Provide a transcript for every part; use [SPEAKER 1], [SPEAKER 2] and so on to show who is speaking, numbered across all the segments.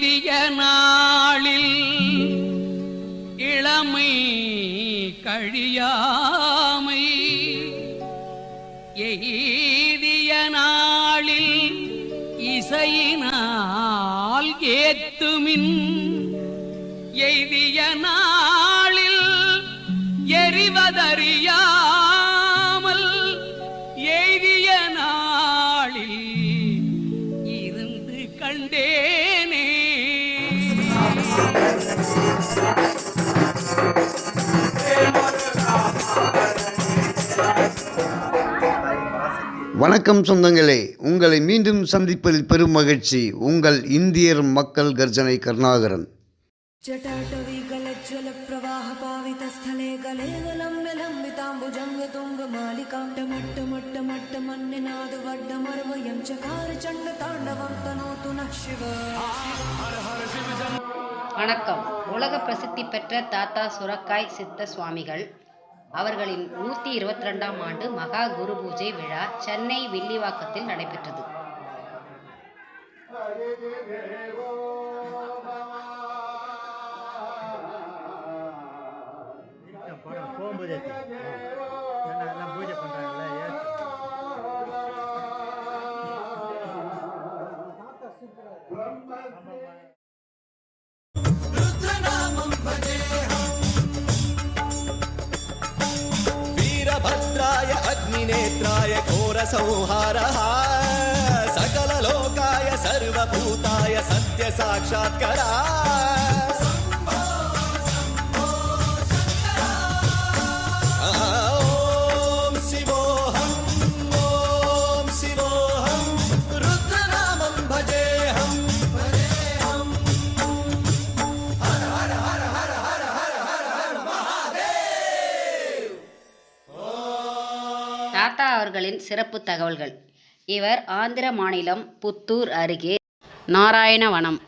[SPEAKER 1] எய்திய நாளில் இளமை கழியாமை. எய்திய நாளில் இசையினால் ஏத்துமின். எய்திய நாள்
[SPEAKER 2] வணக்கம் சொந்தங்களே உங்களை மீண்டும் சந்திப்பதில் பெரும் மகிழ்ச்சி உங்கள் இந்தியர் மக்கள் கர்ஜனை கருணாகரன்.
[SPEAKER 3] வணக்கம். உலக பிரசித்தி பெற்ற தாத்தா சுரக்காய் சித்த சுவாமிகள். அவர்களின் நூற்றி இருபத்தி ரெண்டாம் ஆண்டு மகா குரு பூஜை விழா சென்னை வில்லிவாக்கத்தில் நடைபெற்றது.
[SPEAKER 4] பூஜை பண்றாங்கல்ல
[SPEAKER 5] జ్ఞానినేత్రాయ ఘోర సంహార సకల లోకాయ సర్వభూతాయ సత్య సాక్షాత్కరా.
[SPEAKER 3] தாத்தா அவர்களின் சிறப்பு தகவல்கள். இவர் ஆந்திர மாநிலம் புத்தூர் அருகே நாராயணவனம்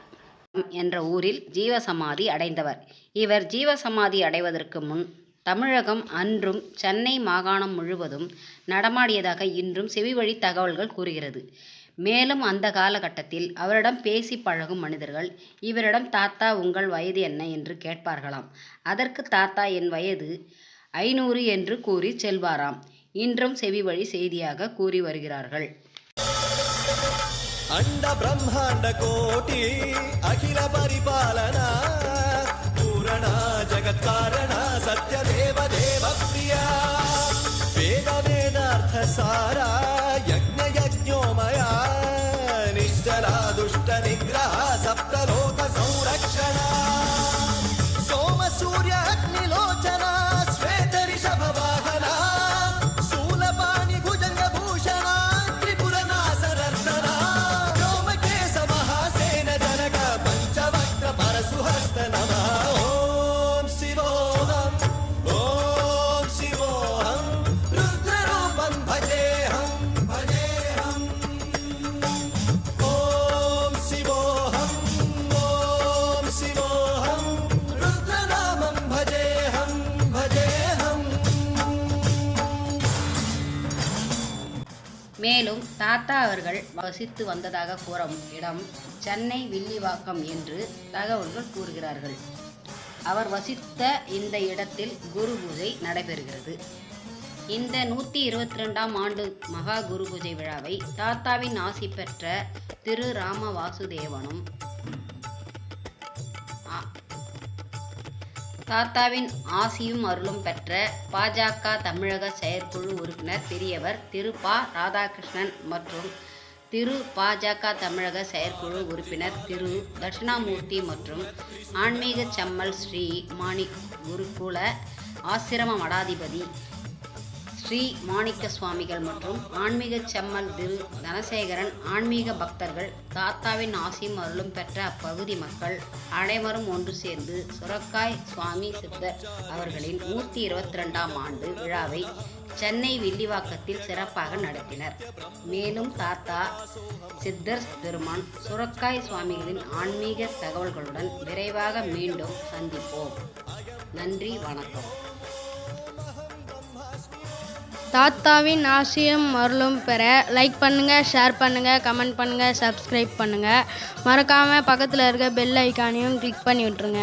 [SPEAKER 3] என்ற ஊரில் ஜீவசமாதி அடைந்தவர். இவர் ஜீவசமாதி அடைவதற்கு முன் தமிழகம் அன்றும் சென்னை மாகாணம் முழுவதும் நடமாடியதாக இன்றும் செவிவழி தகவல்கள் கூறுகிறது. மேலும் அந்த காலகட்டத்தில் அவரிடம் பேசி பழகும் மனிதர்கள் இவரிடம் தாத்தா உங்கள் வயது என்ன என்று கேட்பார்களாம். அதற்கு தாத்தா என் வயது ஐநூறு என்று கூறி செல்வாராம். இன்றும் செவி வழி செய்தியாக கூறி வருகிறார்கள்.
[SPEAKER 5] அண்ட பிரம்மாண்ட கோட்டி அகில பரிபாலனா பூரணா ஜகத்காரணா சத்யதேவ தேவ பிரியா வேத வேதார்த்த சாரா யஜ்ஞ யஜ்ஞோமயா நிஷ்டலா துஷ்ட நிகிரா சப்தலோ nada
[SPEAKER 3] மேலும் தாத்தா அவர்கள் வசித்து வந்ததாக கூறும் இடம் சென்னை வில்லிவாக்கம் என்று தகவல்கள் கூறுகிறார்கள். அவர் வசித்த இந்த இடத்தில் குரு பூஜை நடைபெறுகிறது. இந்த நூற்றி இருபத்தி ரெண்டாம் ஆண்டு மகா குரு பூஜை விழாவை தாத்தாவின் ஆசி பெற்ற திரு ராம வாசுதேவனும் தாத்தாவின் ஆசியும் அருளும் பெற்ற பாஜக தமிழக செயற்குழு உறுப்பினர் பெரியவர் திரு ப. ராதாகிருஷ்ணன் மற்றும் திரு பாஜக தமிழக செயற்குழு உறுப்பினர் திரு தட்சிணாமூர்த்தி மற்றும் ஆன்மீக செம்மல் ஸ்ரீ மாணிக் குருகுல ஆசிரம மடாதிபதி ஸ்ரீ மாணிக்க சுவாமிகள் மற்றும் ஆன்மீக செம்மல் திரு தனசேகரன் ஆன்மீக பக்தர்கள் தாத்தாவின் ஆசியும் அருளும் பெற்ற அப்பகுதி மக்கள் அனைவரும் ஒன்று சேர்ந்து சுரக்காய் சுவாமி சித்தர் அவர்களின் நூற்றி இருபத்தி ரெண்டாம் ஆண்டு விழாவை சென்னை வில்லிவாக்கத்தில் சிறப்பாக நடத்தினர். மேலும் தாத்தா சித்தர் பெருமான் சுரக்காய் சுவாமிகளின் ஆன்மீக தகவல்களுடன் விரைவாக மீண்டும் சந்திப்போம். நன்றி வணக்கம்.
[SPEAKER 6] தாத்தாவின் ஆசியும் அருளும் பெற லைக் பண்ணுங்கள் ஷேர் பண்ணுங்கள் கமெண்ட் பண்ணுங்கள் சப்ஸ்கிரைப் பண்ணுங்கள் மறக்காமல் பக்கத்தில் இருக்க பெல் ஐக்கானையும் கிளிக் பண்ணி விட்ருங்க